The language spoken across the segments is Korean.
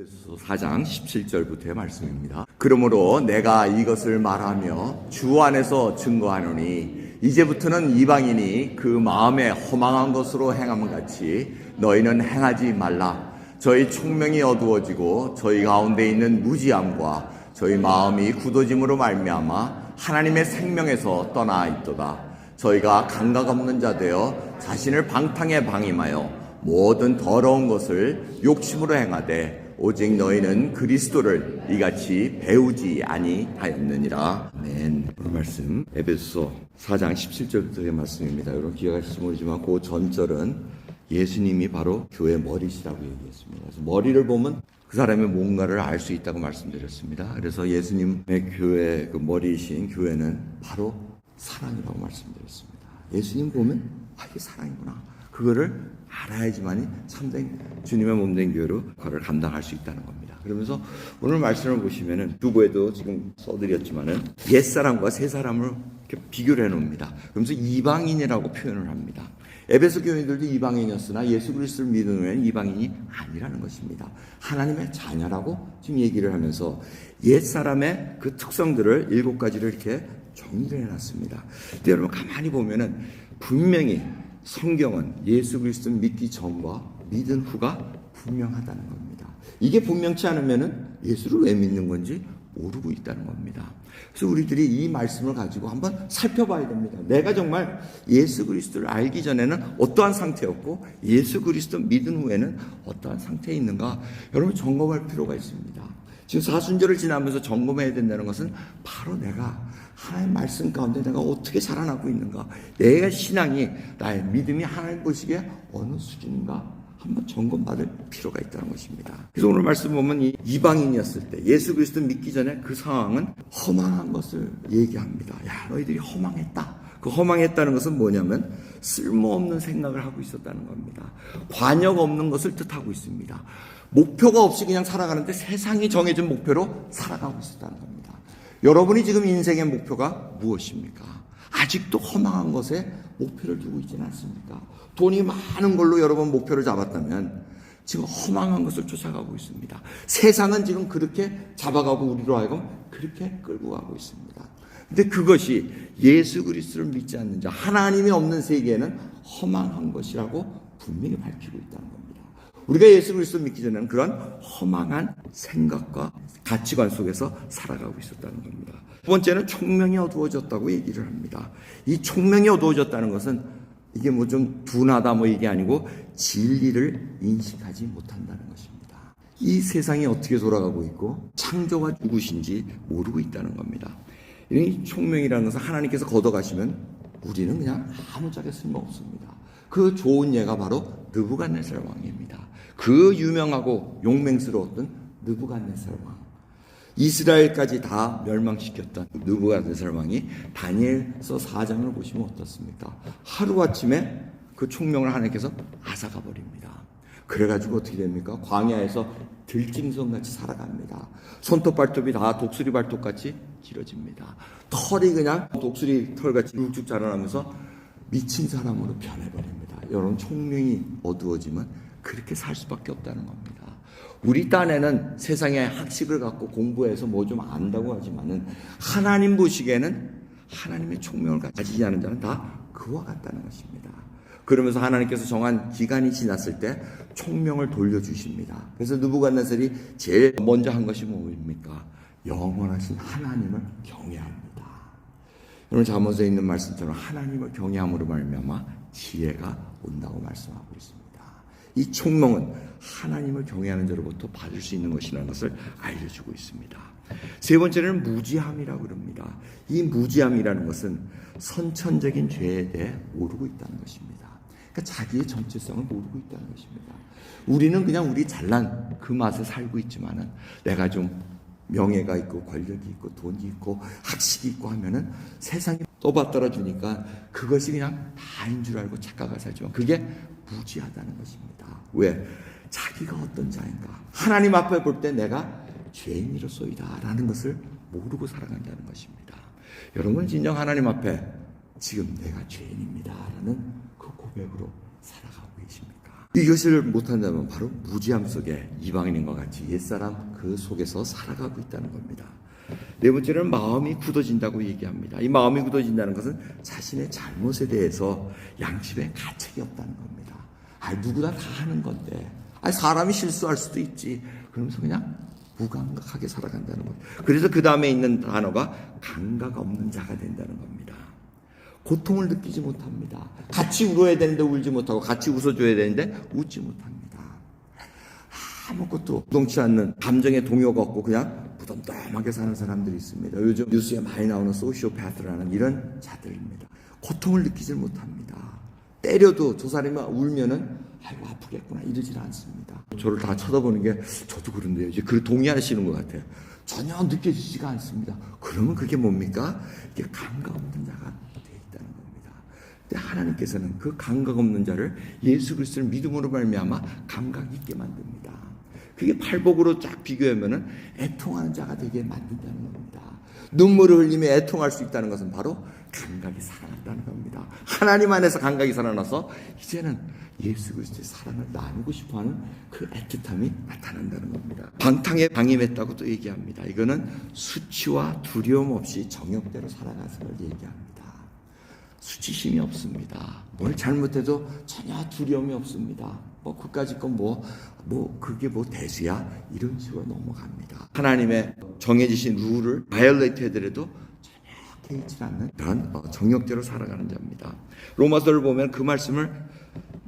에베소서 4장 17절부터의 말씀입니다. 그러므로 내가 이것을 말하며 주 안에서 증거하노니 이제부터는 이방인이 그 마음에 허망한 것으로 행함 같이 너희는 행하지 말라. 저희 총명이 어두워지고 저희 가운데 있는 무지함과 저희 마음이 굳어짐으로 말미암아 하나님의 생명에서 떠나 있도다. 저희가 감각 없는 자 되어 자신을 방탕에 방임하여 모든 더러운 것을 욕심으로 행하되 오직 너희는 그리스도를 이같이 배우지 아니하였느니라. 아멘. 오늘 말씀 에베소서 4장 17절부터의 말씀입니다. 여러분 기억하실지 모르지만 그 전절은 예수님이 바로 교회 머리시라고 얘기했습니다. 그래서 머리를 보면 그 사람의 뭔가를 알 수 있다고 말씀드렸습니다. 그래서 예수님의 교회 그 머리이신 교회는 바로 사랑이라고 말씀드렸습니다. 예수님 보면 아 이게 사랑이구나. 그거를 알아야지만이 참된 주님의 몸된 교회로 그를 감당할 수 있다는 겁니다. 그러면서 오늘 말씀을 보시면은 두부에도 지금 써드렸지만은 옛 사람과 새 사람을 이렇게 비교를 해놓습니다. 그러면서 이방인이라고 표현을 합니다. 에베소 교인들도 이방인이었으나 예수 그리스도를 믿는 후에는 이방인이 아니라는 것입니다. 하나님의 자녀라고 지금 얘기를 하면서 옛 사람의 그 특성들을 일곱 가지를 이렇게 정리를 해놨습니다. 여러분 가만히 보면은 분명히 성경은 예수 그리스도 믿기 전과 믿은 후가 분명하다는 겁니다. 이게 분명치 않으면은 예수를 왜 믿는 건지 모르고 있다는 겁니다. 그래서 우리들이 이 말씀을 가지고 한번 살펴봐야 됩니다. 내가 정말 예수 그리스도를 알기 전에는 어떠한 상태였고 예수 그리스도 믿은 후에는 어떠한 상태에 있는가 여러분 점검할 필요가 있습니다. 지금 사순절을 지나면서 점검해야 된다는 것은 바로 내가 하나님 말씀 가운데 내가 어떻게 살아나고 있는가 내 신앙이 나의 믿음이 하나님 보시기에 어느 수준인가 한번 점검받을 필요가 있다는 것입니다. 그래서 오늘 말씀 보면 이 이방인이었을 때 예수 그리스도 믿기 전에 그 상황은 허망한 것을 얘기합니다. 야 너희들이 허망했다. 그 허망했다는 것은 뭐냐면 쓸모없는 생각을 하고 있었다는 겁니다. 관역 없는 것을 뜻하고 있습니다. 목표가 없이 그냥 살아가는데 세상이 정해준 목표로 살아가고 있었다는 겁니다. 여러분이 지금 인생의 목표가 무엇입니까? 아직도 허망한 것에 목표를 두고 있지는 않습니까? 돈이 많은 걸로 여러분 목표를 잡았다면 지금 허망한 것을 쫓아가고 있습니다. 세상은 지금 그렇게 잡아가고 우리로 하여금 그렇게 끌고 가고 있습니다. 근데 그것이 예수 그리스도를 믿지 않는 자, 하나님이 없는 세계에는 허망한 것이라고 분명히 밝히고 있다는 겁니다. 우리가 예수 그리스도 믿기 전에는 그런 허망한 생각과 가치관 속에서 살아가고 있었다는 겁니다. 두 번째는 총명이 어두워졌다고 얘기를 합니다. 이 총명이 어두워졌다는 것은 이게 뭐 좀 둔하다 뭐 이게 아니고 진리를 인식하지 못한다는 것입니다. 이 세상이 어떻게 돌아가고 있고 창조가 누구신지 모르고 있다는 겁니다. 이 총명이라는 것은 하나님께서 걷어가시면 우리는 그냥 아무짝에 쓸모없습니다. 그 좋은 예가 바로 느부갓네살 왕입니다. 그 유명하고 용맹스러웠던 느부갓네살 왕. 이스라엘까지 다 멸망시켰던 느부갓네살 왕이 다니엘서 4장을 보시면 어떻습니까? 하루아침에 그 총명을 하나님께서 앗아가 버립니다. 그래가지고 어떻게 됩니까? 광야에서 들짐승같이 살아갑니다. 손톱 발톱이 다 독수리 발톱같이 길어집니다. 털이 그냥 독수리 털같이 쭉쭉 자라나면서 미친 사람으로 변해버립니다. 여러분 총명이 어두워지면 그렇게 살 수밖에 없다는 겁니다. 우리 딴에는 세상에 학식을 갖고 공부해서 뭐 좀 안다고 하지만은 하나님 보시기에는 하나님의 총명을 가지지 않은 자는 다 그와 같다는 것입니다. 그러면서 하나님께서 정한 기간이 지났을 때 총명을 돌려주십니다. 그래서 누부갓네살이 제일 먼저 한 것이 뭡니까? 영원하신 하나님을 경외합니다. 오늘 잠언서에 있는 말씀처럼 하나님을 경외함으로 말미암아 지혜가 온다고 말씀하고 있습니다. 이 총명은 하나님을 경외하는 자로부터 받을 수 있는 것이라는 것을 알려주고 있습니다. 세 번째는 무지함이라고 그럽니다. 이 무지함이라는 것은 선천적인 죄에 대해 모르고 있다는 것입니다. 그러니까 자기의 정체성을 모르고 있다는 것입니다. 우리는 그냥 우리 잘난 그 맛에 살고 있지만은 내가 좀 명예가 있고 권력이 있고 돈이 있고 학식이 있고 하면은 세상이 떠받들어 주니까 그것이 그냥 다인 줄 알고 착각을 살지만 그게 무지하다는 것입니다. 왜? 자기가 어떤 자인가. 하나님 앞에 볼 때 내가 죄인이로소이다 라는 것을 모르고 살아간다는 것입니다. 여러분 진정 하나님 앞에 지금 내가 죄인입니다 라는 그 고백으로 살아가고 계십니까? 이것을 못한다면 바로 무지함 속에 이방인과 같이 옛사람 그 속에서 살아가고 있다는 겁니다. 네 번째는 마음이 굳어진다고 얘기합니다. 이 마음이 굳어진다는 것은 자신의 잘못에 대해서 양심에 가책이 없다는 겁니다. 아, 누구나 다 하는 건데. 아, 사람이 실수할 수도 있지. 그러면서 그냥 무감각하게 살아간다는 겁니다. 그래서 그 다음에 있는 단어가 감각 없는 자가 된다는 겁니다. 고통을 느끼지 못합니다. 같이 울어야 되는데 울지 못하고 같이 웃어줘야 되는데 웃지 못합니다. 아무것도 동치 않는 감정의 동요가 없고 그냥 무덤덤하게 사는 사람들이 있습니다. 요즘 뉴스에 많이 나오는 소시오패스라는 이런 자들입니다. 고통을 느끼질 못합니다. 때려도 저 사람이 울면은 아이고 아프겠구나 이러질 않습니다. 저를 다 쳐다보는 게 저도 그런데요. 이제 그 동의하시는 것 같아요. 전혀 느껴지지가 않습니다. 그러면 그게 뭡니까? 이게 감각 없는 자가 돼 있다는 겁니다. 근데 하나님께서는 그 감각 없는 자를 예수 그리스도를 믿음으로 말미암아 감각 있게 만듭니다. 그게 팔복으로 쫙 비교하면은 애통하는 자가 되게 만든다는 겁니다. 눈물을 흘리며 애통할 수 있다는 것은 바로 감각이 살아났다는 겁니다. 하나님 안에서 감각이 살아나서 이제는 예수 그리스도의 사랑을 나누고 싶어하는 그 애틋함이 나타난다는 겁니다. 방탕에 방임했다고 또 얘기합니다. 이거는 수치와 두려움 없이 정욕대로 살아가서를 얘기합니다. 수치심이 없습니다. 뭘 잘못해도 전혀 두려움이 없습니다. 뭐 그까짓 건 뭐, 뭐, 그게 뭐 대수야? 이런 식으로 넘어갑니다. 하나님의 정해지신 룰을 바이올레이트 해더라도 전혀 개의치 않는 그런 어, 정욕대로 살아가는 자입니다. 로마서를 보면 그 말씀을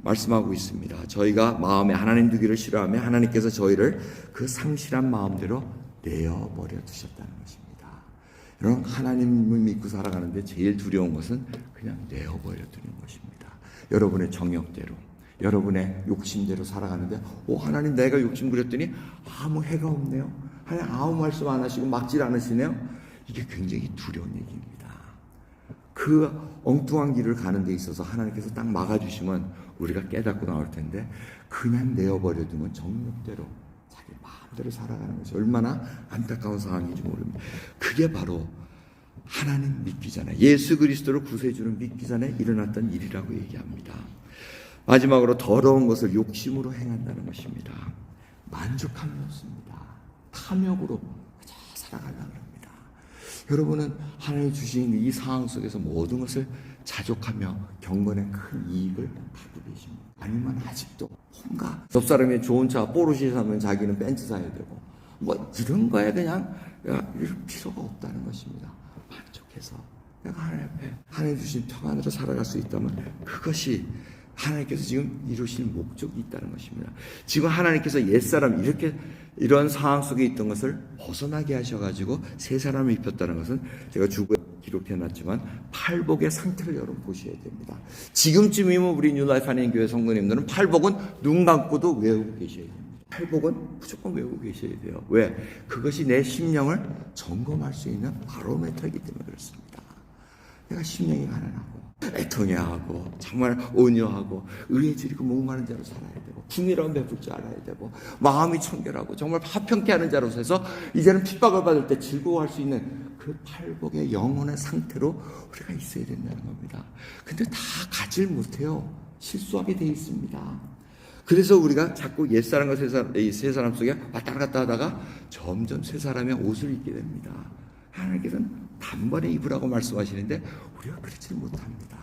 말씀하고 있습니다. 저희가 마음에 하나님 두기를 싫어하며 하나님께서 저희를 그 상실한 마음대로 내어 버려 두셨다는 것입니다. 여러분 하나님을 믿고 살아가는데 제일 두려운 것은 그냥 내어버려 두는 것입니다. 여러분의 정욕대로 여러분의 욕심대로 살아가는데 오 하나님 내가 욕심 부렸더니 아무 해가 없네요. 하나님 아무 말씀 안 하시고 막질 않으시네요. 이게 굉장히 두려운 얘기입니다. 그 엉뚱한 길을 가는 데 있어서 하나님께서 딱 막아주시면 우리가 깨닫고 나올 텐데 그냥 내어버려 두면 정욕대로 마음대로 살아가는 것이 얼마나 안타까운 상황인지 모릅니다. 그게 바로 하나님 믿기 전에 예수 그리스도를 구세주를 믿기 전에 일어났던 일이라고 얘기합니다. 마지막으로 더러운 것을 욕심으로 행한다는 것입니다. 만족함이 없습니다. 탐욕으로 살아가려고 합니다. 여러분은 하나님 주신 이 상황 속에서 모든 것을 자족하며 경건의 큰 이익을 갖고 계십니다. 아니면 아직도 뭔가 옆 사람이 좋은 차 포르쉐 사면 자기는 벤츠 사야 되고 뭐 이런 거에 그냥 야, 이럴 필요가 없다는 것입니다. 만족해서 내가 하나님 앞에 하나님 주신 평안으로 살아갈 수 있다면 그것이 하나님께서 지금 이루실 목적이 있다는 것입니다. 지금 하나님께서 옛사람 이렇게 이런 상황 속에 있던 것을 벗어나게 하셔가지고 새 사람을 입혔다는 것은 제가 주부에 기록해놨지만 팔복의 상태를 여러분 보셔야 됩니다. 지금쯤이면 우리 뉴라이프 하나님 교회 성도님들은 팔복은 눈 감고도 외우고 계셔야 됩니다. 팔복은 무조건 외우고 계셔야 돼요. 왜? 그것이 내 심령을 점검할 수 있는 바로메터이기 때문에 그렇습니다. 내가 심령이 가난하고 애통해 하고 정말 온유하고 의에 지리고 목마른 자로 살아야 되고 궁이라운 베풀 줄 알아야 되고 마음이 청결하고 정말 화평케 하는 자로서 해서 이제는 핍박을 받을 때 즐거워할 수 있는 그 팔복의 영혼의 상태로 우리가 있어야 된다는 겁니다. 근데 다 가질 못해요. 실수하게 돼 있습니다. 그래서 우리가 자꾸 옛사람과 새사람, 새 사람 속에 왔다 갔다 하다가 점점 새 사람의 옷을 입게 됩니다. 하나님께서는 단번에 입으라고 말씀하시는데 우리가 그렇지 못합니다.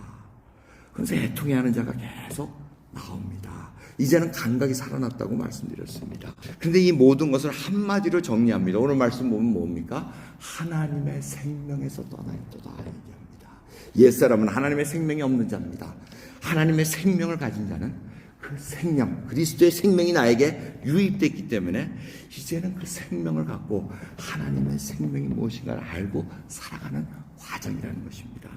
그래서 애통해하는 자가 계속 나옵니다. 이제는 감각이 살아났다고 말씀드렸습니다. 그런데 이 모든 것을 한마디로 정리합니다. 오늘 말씀 보면 뭡니까? 하나님의 생명에서 떠나 있도다 얘기합니다. 옛사람은 하나님의 생명이 없는 자입니다. 하나님의 생명을 가진 자는 그 생명, 그리스도의 생명이 나에게 유입됐기 때문에 이제는 그 생명을 갖고 하나님의 생명이 무엇인가를 알고 살아가는 과정이라는 것입니다.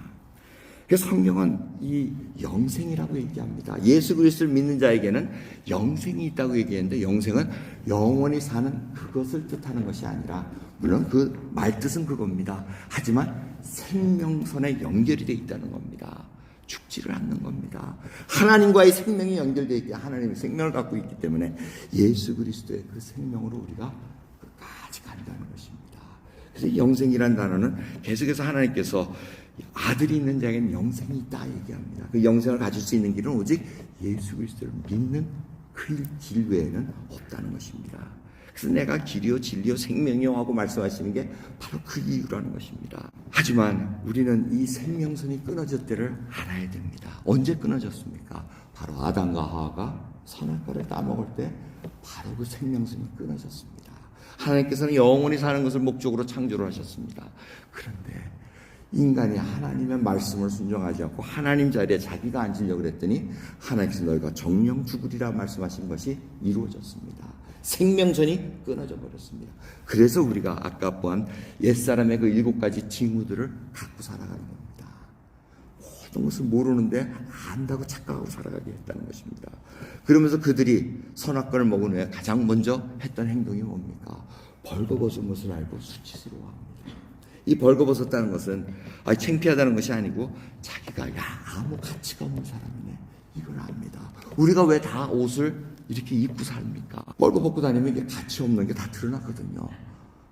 그래서 성경은 이 영생이라고 얘기합니다. 예수 그리스도를 믿는 자에게는 영생이 있다고 얘기했는데 영생은 영원히 사는 그것을 뜻하는 것이 아니라 물론 그 말뜻은 그겁니다. 하지만 생명선에 연결이 되어 있다는 겁니다. 죽지를 않는 겁니다. 하나님과의 생명이 연결되어 있기 하나님의 생명을 갖고 있기 때문에 예수 그리스도의 그 생명으로 우리가 끝까지 간다는 것입니다. 그래서 영생이라는 단어는 계속해서 하나님께서 아들이 있는 자에게는 영생이 있다 얘기합니다. 그 영생을 가질 수 있는 길은 오직 예수 그리스도를 믿는 그 길 외에는 없다는 것입니다. 그래서 내가 길이요 진리요 생명이요 하고 말씀하시는 게 바로 그 이유라는 것입니다. 하지만 우리는 이 생명선이 끊어졌대를 알아야 됩니다. 언제 끊어졌습니까? 바로 아담과 하와가 선악과를 따먹을 때 바로 그 생명선이 끊어졌습니다. 하나님께서는 영원히 사는 것을 목적으로 창조를 하셨습니다. 그런데 인간이 하나님의 말씀을 순종하지 않고 하나님 자리에 자기가 앉으려고 그랬더니 하나님께서 너희가 정령 죽으리라 말씀하신 것이 이루어졌습니다. 생명선이 끊어져 버렸습니다. 그래서 우리가 아까 보한 옛사람의 그 일곱 가지 징후들을 갖고 살아가는 겁니다. 모든 것을 모르는데 안다고 착각하고 살아가게 했다는 것입니다. 그러면서 그들이 선악과를 먹은 후에 가장 먼저 했던 행동이 뭡니까? 벌거벗은 것을 알고 수치스러워합니다. 이 벌거벗었다는 것은 아, 창피하다는 것이 아니고 자기가 야 아무 가치가 없는 사람이네 이걸 압니다. 우리가 왜 다 옷을 이렇게 입고 삽니까? 벌거벗고 다니면 이게 가치 없는 게 다 드러나거든요.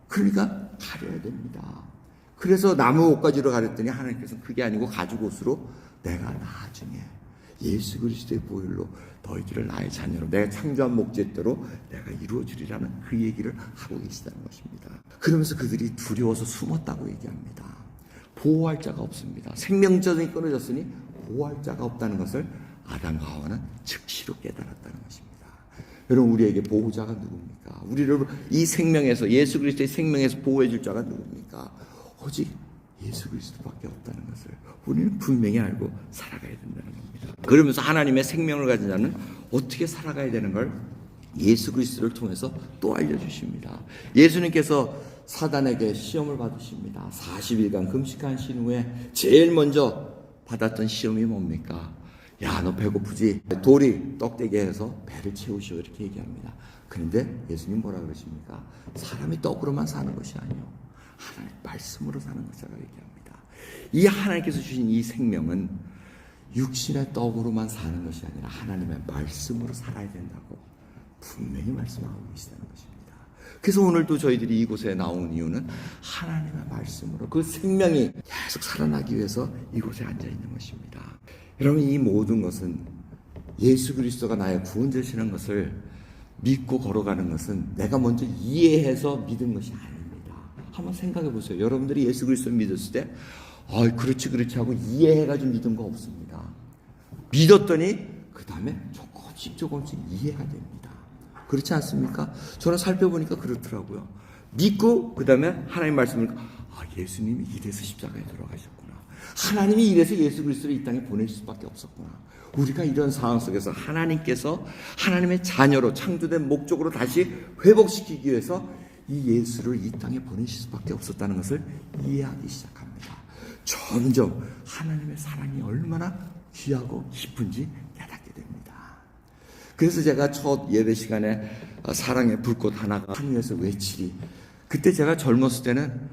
그러니까 가려야 됩니다. 그래서 나무 옷가지로 가렸더니 하나님께서는 그게 아니고 가죽 옷으로 내가 나중에 예수 그리스도의 보혈로 너희들을 나의 자녀로 내가 창조한 목적대로 내가 이루어 주리라는 그 얘기를 하고 계시다는 것입니다. 그러면서 그들이 두려워서 숨었다고 얘기합니다. 보호할 자가 없습니다. 생명전이 끊어졌으니 보호할 자가 없다는 것을 아담과 하와는 즉시로 깨달았다는 것입니다. 여러분 우리에게 보호자가 누굽니까? 우리를 이 생명에서 예수 그리스도의 생명에서 보호해 줄 자가 누굽니까? 오직 예수 그리스도밖에 없다는 것을 우리는 분명히 알고 살아가야 된다는 겁니다. 그러면서 하나님의 생명을 가진 자는 어떻게 살아가야 되는 걸 예수 그리스도를 통해서 또 알려주십니다. 예수님께서 사단에게 시험을 받으십니다. 40일간 금식하신 후에 제일 먼저 받았던 시험이 뭡니까? 야, 너 배고프지? 돌이 떡대게 해서 배를 채우시오. 이렇게 얘기합니다. 그런데 예수님 뭐라 그러십니까? 사람이 떡으로만 사는 것이 아니요. 하나님 말씀으로 사는 것이라고 얘기합니다. 이 하나님께서 주신 이 생명은 육신의 떡으로만 사는 것이 아니라 하나님의 말씀으로 살아야 된다고 분명히 말씀하고 계시다는 것입니다. 그래서 오늘도 저희들이 이곳에 나온 이유는 하나님의 말씀으로 그 생명이 계속 살아나기 위해서 이곳에 앉아 있는 것입니다. 여러분 이 모든 것은 예수 그리스도가 나의 구원자시는 것을 믿고 걸어가는 것은 내가 먼저 이해해서 믿은 것이 아닙니다. 한번 생각해 보세요. 여러분들이 예수 그리스도를 믿었을 때, 아, 그렇지, 그렇지 하고 이해해가지고 믿은 거 없습니다. 믿었더니, 그 다음에 조금씩 조금씩 이해가 됩니다. 그렇지 않습니까? 저는 살펴보니까 그렇더라고요. 믿고, 그 다음에 하나님 말씀을, 아, 예수님이 이래서 십자가에 돌아가셨구나. 하나님이 이래서 예수 그리스도를 이 땅에 보낼 수밖에 없었구나. 우리가 이런 상황 속에서 하나님께서 하나님의 자녀로 창조된 목적으로 다시 회복시키기 위해서 이 예수를 이 땅에 보내실 수밖에 없었다는 것을 이해하기 시작합니다. 점점 하나님의 사랑이 얼마나 귀하고 깊은지 깨닫게 됩니다. 그래서 제가 첫 예배 시간에 사랑의 불꽃 하나가 하늘에서 외치리. 그때 제가 젊었을 때는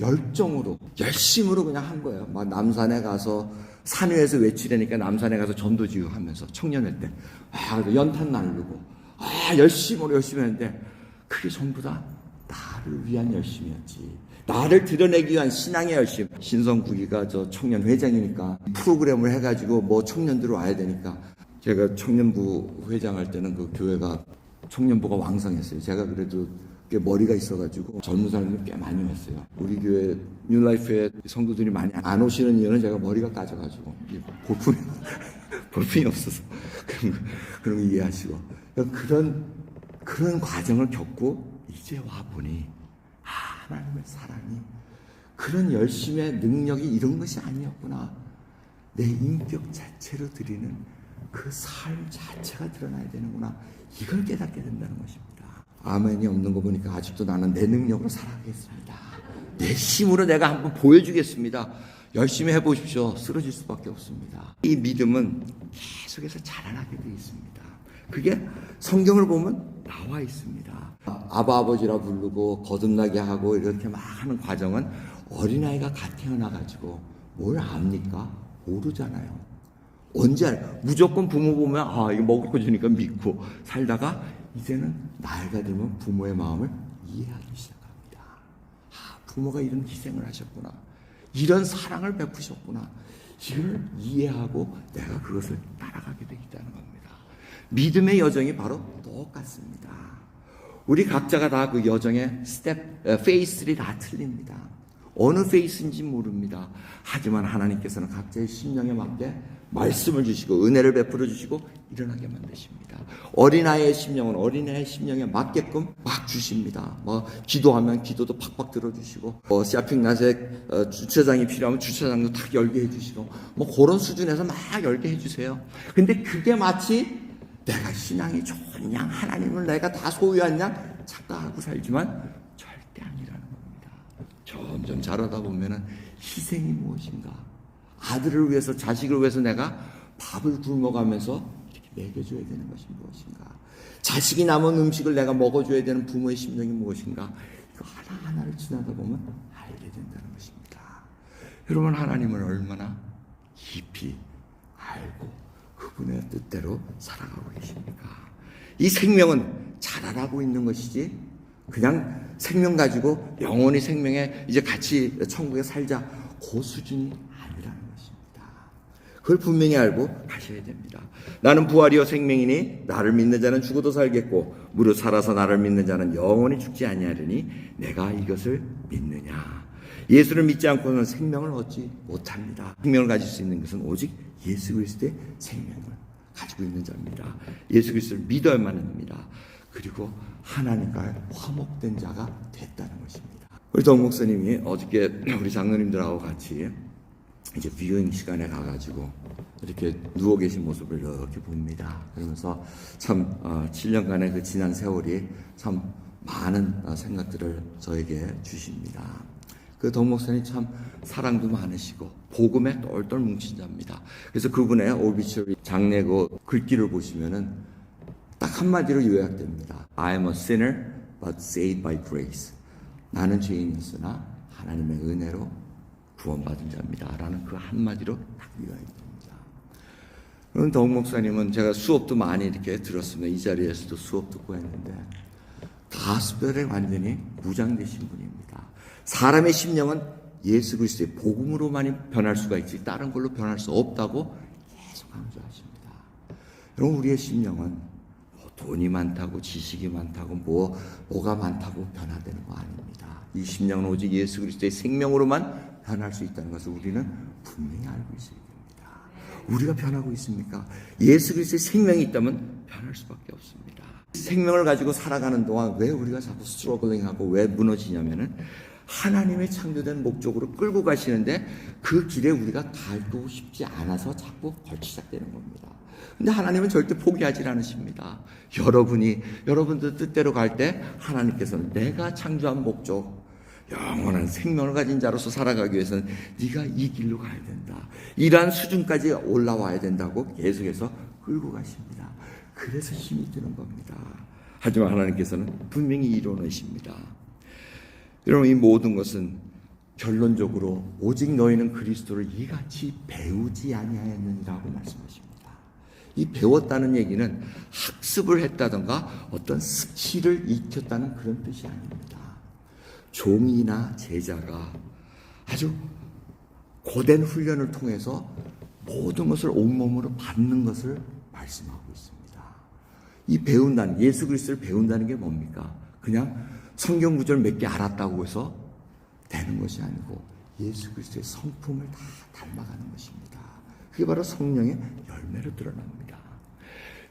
열정으로 열심으로 그냥 한 거예요. 막 남산에 가서 산 위에서 외치려니까 남산에 가서 전도지휘 하면서 청년회 때 아, 연탄 날르고 아, 열심으로 열심히 했는데 그게 전부 다 나를 위한 열심이었지. 나를 드러내기 위한 신앙의 열심. 신성국이가 저 청년 회장이니까 프로그램을 해가지고 뭐 청년들 와야 되니까 제가 청년부 회장할 때는 그 교회가 청년부가 왕성했어요. 제가 그래도 꽤 머리가 있어가지고 젊은 사람들이 꽤 많이 왔어요. 우리 교회 뉴라이프에 성도들이 많이 안 오시는 이유는 제가 머리가 까져가지고 볼품이 볼품이 없어서 그런 거, 그런 거 이해하시고 그런 그런 과정을 겪고 이제 와 보니 아, 하나님의 사랑이 그런 열심의 능력이 이런 것이 아니었구나. 내 인격 자체로 드리는 그 삶 자체가 드러나야 되는구나. 이걸 깨닫게 된다는 것입니다. 아멘이 없는 거 보니까 아직도 나는 내 능력으로 살아가겠습니다. 내 힘으로 내가 한번 보여주겠습니다. 열심히 해보십시오. 쓰러질 수밖에 없습니다. 이 믿음은 계속해서 자라나게 되어 있습니다. 그게 성경을 보면 나와 있습니다. 아바 아버지라 부르고 거듭나게 하고 이렇게 막 하는 과정은 어린아이가 갓 태어나가지고 뭘 압니까? 모르잖아요. 언제 알 무조건 부모 보면 아 이거 거 주니까 믿고 살다가 이제는 나이가 되면 부모의 마음을 이해하기 시작합니다. 아 부모가 이런 희생을 하셨구나. 이런 사랑을 베푸셨구나. 이걸 이해하고 내가 그것을 따라가게 되겠다는 겁니다. 믿음의 여정이 바로 똑같습니다. 우리 각자가 다 그 여정의 스텝, 어, 페이스들이 다 틀립니다. 어느 페이스인지 모릅니다. 하지만 하나님께서는 각자의 심령에 맞게 말씀을 주시고 은혜를 베풀어 주시고 일어나게 만드십니다. 어린아이의 심령은 어린아이의 심령에 맞게끔 막 주십니다. 뭐 기도하면 기도도 팍팍 들어주시고 뭐 쇼핑낫에 어, 주차장이 필요하면 주차장도 탁 열게 해주시고 뭐 그런 수준에서 막 열게 해주세요. 근데 그게 마치 내가 신앙이 양 하나님을 내가 다 소유한 양 착각하고 살지만 절대 아니라는 겁니다. 점점 자라다 보면은 희생이 무엇인가? 아들을 위해서 자식을 위해서 내가 밥을 굶어가면서 이렇게 먹여줘야 되는 것이 무엇인가? 자식이 남은 음식을 내가 먹어줘야 되는 부모의 심정이 무엇인가? 이거 하나하나를 지나다 보면 알게 된다는 것입니다. 여러분 하나님을 얼마나 깊이 알고 그분의 뜻대로 살아가고 계십니까? 이 생명은 자라나고 있는 것이지 그냥 생명 가지고 영원히 생명에 이제 같이 천국에 살자 그 수준이 아니라는 것입니다. 그걸 분명히 알고 가셔야 됩니다. 나는 부활이요 생명이니 나를 믿는 자는 죽어도 살겠고 무릇 살아서 나를 믿는 자는 영원히 죽지 아니하리니 내가 이것을 믿느냐. 예수를 믿지 않고는 생명을 얻지 못합니다. 생명을 가질 수 있는 것은 오직 예수 그리스도의 생명을 가지고 있는 자입니다. 예수 그리스도를 믿어야만 합니다. 그리고 하나님과 화목된 자가 됐다는 것입니다. 우리 정 목사님이 어저께 우리 장로님들하고 같이 이제 비유행 시간에 가가지고 이렇게 누워 계신 모습을 이렇게 봅니다. 그러면서 참 어, 7년간의 그 지난 세월이 참 많은 어, 생각들을 저에게 주십니다. 그 덕목사님 참 사랑도 많으시고 복음에 똘똘 뭉친 자입니다. 그래서 그분의 오비처리 장례고 글귀를 보시면은 딱 한마디로 요약됩니다. I am a sinner but saved by grace. 나는 죄인이었으나 하나님의 은혜로 구원받은 자입니다. 라는 그 한마디로 딱 요약이 됩니다. 그럼 덕 목사님은 제가 수업도 많이 이렇게 들었습니다. 이 자리에서도 수업 듣고 했는데 가스별에 완전히 무장되신 분입니다. 사람의 심령은 예수 그리스도의 복음으로만이 변할 수가 있지 다른 걸로 변할 수 없다고 계속 강조하십니다. 여러분 우리의 심령은 뭐 돈이 많다고 지식이 많다고 뭐 뭐가 많다고 변화되는 거 아닙니다. 이 심령은 오직 예수 그리스도의 생명으로만 변할 수 있다는 것을 우리는 분명히 알고 있어야 됩니다. 우리가 변하고 있습니까? 예수 그리스도의 생명이 있다면 변할 수밖에 없습니다. 생명을 가지고 살아가는 동안 왜 우리가 자꾸 스트러글링하고 왜 무너지냐면은 하나님의 창조된 목적으로 끌고 가시는데 그 길에 우리가 가고 싶지 않아서 자꾸 걸치작되는 겁니다. 근데 하나님은 절대 포기하지 않으십니다. 여러분이 여러분들 뜻대로 갈 때 하나님께서는 내가 창조한 목적 영원한 생명을 가진 자로서 살아가기 위해서는 네가 이 길로 가야 된다. 이러한 수준까지 올라와야 된다고 계속해서 끌고 가십니다. 그래서 힘이 드는 겁니다. 하지만 하나님께서는 분명히 이뤄내십니다. 여러분 이 모든 것은 결론적으로 오직 너희는 그리스도를 이같이 배우지 아니하였느니라고 말씀하십니다. 이 배웠다는 얘기는 학습을 했다던가 어떤 스킬을 익혔다는 그런 뜻이 아닙니다. 종이나 제자가 아주 고된 훈련을 통해서 모든 것을 온몸으로 받는 것을 말씀하고 있습니다. 이 배운다는 예수 그리스도를 배운다는 게 뭡니까? 그냥 성경 구절 몇 개 알았다고 해서 되는 것이 아니고 예수 그리스도의 성품을 다 닮아가는 것입니다. 그게 바로 성령의 열매로 드러납니다.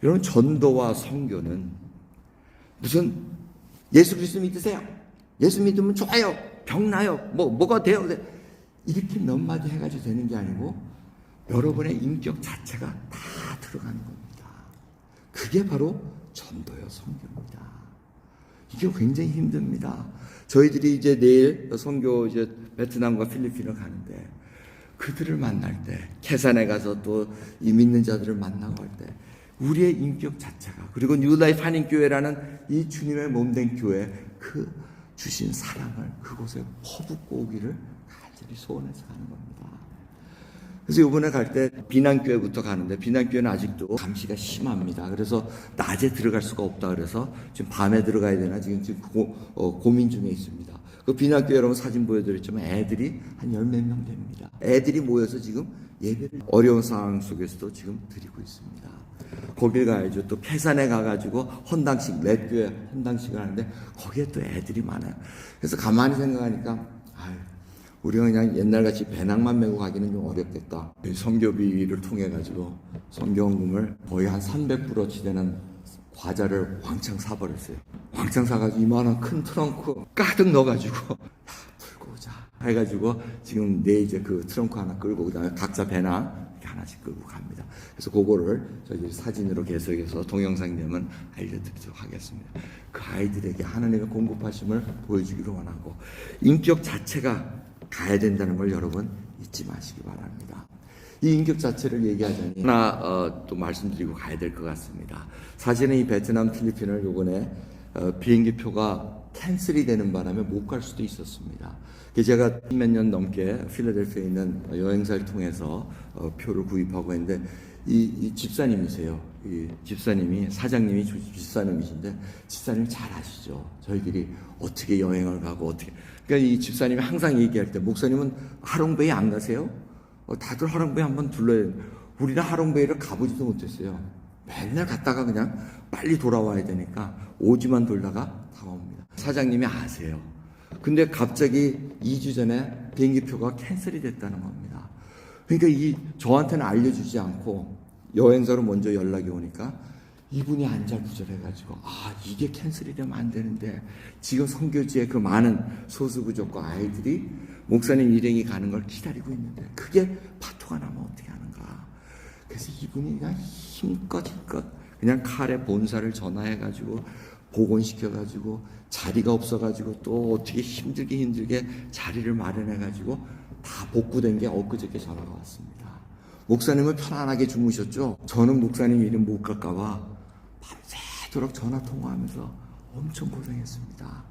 여러분 전도와 성교는 무슨 예수 그리스도 믿으세요. 예수 믿으면 좋아요. 병 나요. 뭐 뭐가 돼요. 이렇게 몇 마디 해가지고 되는 게 아니고 여러분의 인격 자체가 다 들어가는 겁니다. 그게 바로 전도요 성교입니다. 이게 굉장히 힘듭니다. 저희들이 이제 내일 선교 이제 베트남과 필리핀을 가는데 그들을 만날 때 캐산에 가서 또 이 믿는 자들을 만나고 할 때 우리의 인격 자체가 그리고 뉴라이프 한인 교회라는 이 주님의 몸된 교회 그 주신 사랑을 그곳에 퍼붓고 오기를 간절히 소원해서 가는 겁니다. 그래서 이번에 갈 때 비난교회부터 가는데 비난교회는 아직도 감시가 심합니다. 그래서 낮에 들어갈 수가 없다 그래서 지금 밤에 들어가야 되나 지금 지금 고, 어, 고민 중에 있습니다. 그 비난교 여러분 사진 보여드렸지만 애들이 한 열 몇 명 됩니다. 애들이 모여서 지금 예배를 어려운 상황 속에서도 지금 드리고 있습니다. 거길 가야죠. 또 폐산에 가가지고 헌당식, 렛교회 헌당식을 하는데 거기에 또 애들이 많아요. 그래서 가만히 생각하니까, 아유, 우리가 그냥 옛날같이 배낭만 메고 가기는 좀 어렵겠다. 이 성교비를 통해 가지고 성경금을 거의 한 300불어치 되는 과자를 왕창 사버렸어요. 왕창 사가지고 이만한 큰 트렁크 가득 넣어가지고 야 풀고 오자 해가지고 지금 내 이제 그 트렁크 하나 끌고 그다음에 각자 배낭 이렇게 하나씩 끌고 갑니다. 그래서 그거를 저희 사진으로 계속해서 동영상 되면 알려드리도록 하겠습니다. 그 아이들에게 하나님의 공급하심을 보여주기로 원하고 인격 자체가 가야 된다는 걸 여러분 잊지 마시기 바랍니다. 이 인격 자체를 얘기하자니 하나 어, 또 말씀드리고 가야 될 것 같습니다. 사실은 이 베트남 필리핀을 요번에 어, 비행기 표가 캔슬이 되는 바람에 못 갈 수도 있었습니다. 제가 몇 년 넘게 필라델피아에 있는 여행사를 통해서 어, 표를 구입하고 했는데 이, 이 집사님이세요. 이 집사님이 사장님이 주- 집사님이신데 집사님 잘 아시죠. 저희들이 어떻게 여행을 가고 어떻게 그러니까 이 집사님이 항상 얘기할 때 목사님은 하롱베이 안 가세요? 어, 다들 하롱베이 한번 둘러야 우리는 하롱베이를 가보지도 못했어요. 맨날 갔다가 그냥 빨리 돌아와야 되니까 오지만 돌다가 다 옵니다. 사장님이 아세요. 근데 갑자기 2주 전에 비행기표가 캔슬이 됐다는 겁니다. 그러니까 이 저한테는 알려주지 않고 여행사로 먼저 연락이 오니까 이분이 안절부절해가지고 아 이게 캔슬이 되면 안 되는데 지금 선교지에 그 많은 소수부족과 아이들이 목사님 일행이 가는 걸 기다리고 있는데 그게 파토가 나면 어떻게 하는가 그래서 이분이 그냥 힘껏 힘껏 그냥 칼에 본사를 전화해가지고 복원시켜가지고 자리가 없어가지고 또 어떻게 힘들게 힘들게 자리를 마련해가지고 다 복구된 게 엊그저께 전화가 왔습니다. 목사님은 편안하게 주무셨죠? 저는 목사님 이름 못 갈까봐 밤새도록 전화 통화하면서 엄청 고생했습니다.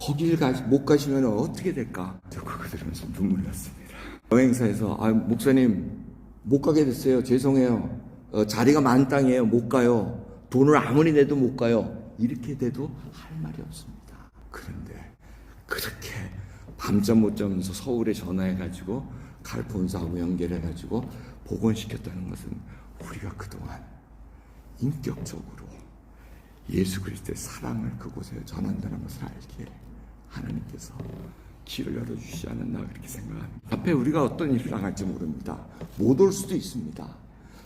거길 가, 못 가시면 어떻게 될까? 저 그거 들으면서 눈물 났습니다. 여행사에서, 아, 목사님, 못 가게 됐어요. 죄송해요. 어, 자리가 만땅이에요. 못 가요. 돈을 아무리 내도 못 가요. 이렇게 돼도 할 말이 없습니다. 그런데 그렇게 밤잠 못 자면서 서울에 전화해가지고 칼폰사하고 연결해가지고 복원시켰다는 것은 우리가 그동안 인격적으로 예수 그리스도의 사랑을 그곳에 전한다는 것을 알기에 하나님께서 길을 열어주시지 않았나 그렇게 생각합니다. 앞에 우리가 어떤 일을 당할지 모릅니다. 못 올 수도 있습니다.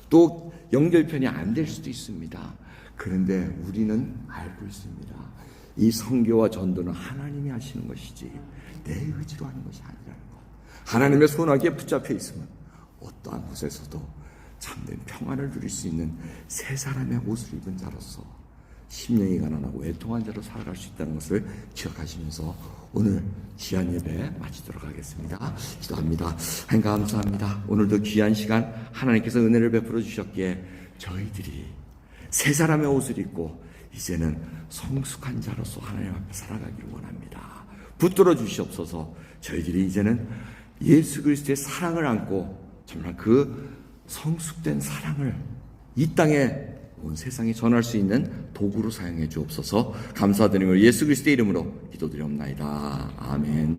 또 연결편이 안 될 수도 있습니다. 그런데 우리는 알고 있습니다. 이 성교와 전도는 하나님이 하시는 것이지 내 의지로 하는 것이 아니라는 것. 하나님의 손아귀에 붙잡혀 있으면 어떠한 곳에서도 참된 평안을 누릴 수 있는 새 사람의 옷을 입은 자로서 심령이 가난하고 애통한 자로 살아갈 수 있다는 것을 기억하시면서 오늘 귀한 예배 마치도록 하겠습니다. 기도합니다. 하나님 감사합니다. 오늘도 귀한 시간 하나님께서 은혜를 베풀어 주셨기에 저희들이 새 사람의 옷을 입고 이제는 성숙한 자로서 하나님 앞에 살아가기를 원합니다. 붙들어 주시옵소서 저희들이 이제는 예수 그리스도의 사랑을 안고 정말 그 성숙된 사랑을 이 땅에 온 세상에 전할 수 있는 도구로 사용해 주옵소서 감사드리며 예수 그리스도의 이름으로 기도드리옵나이다. 아멘.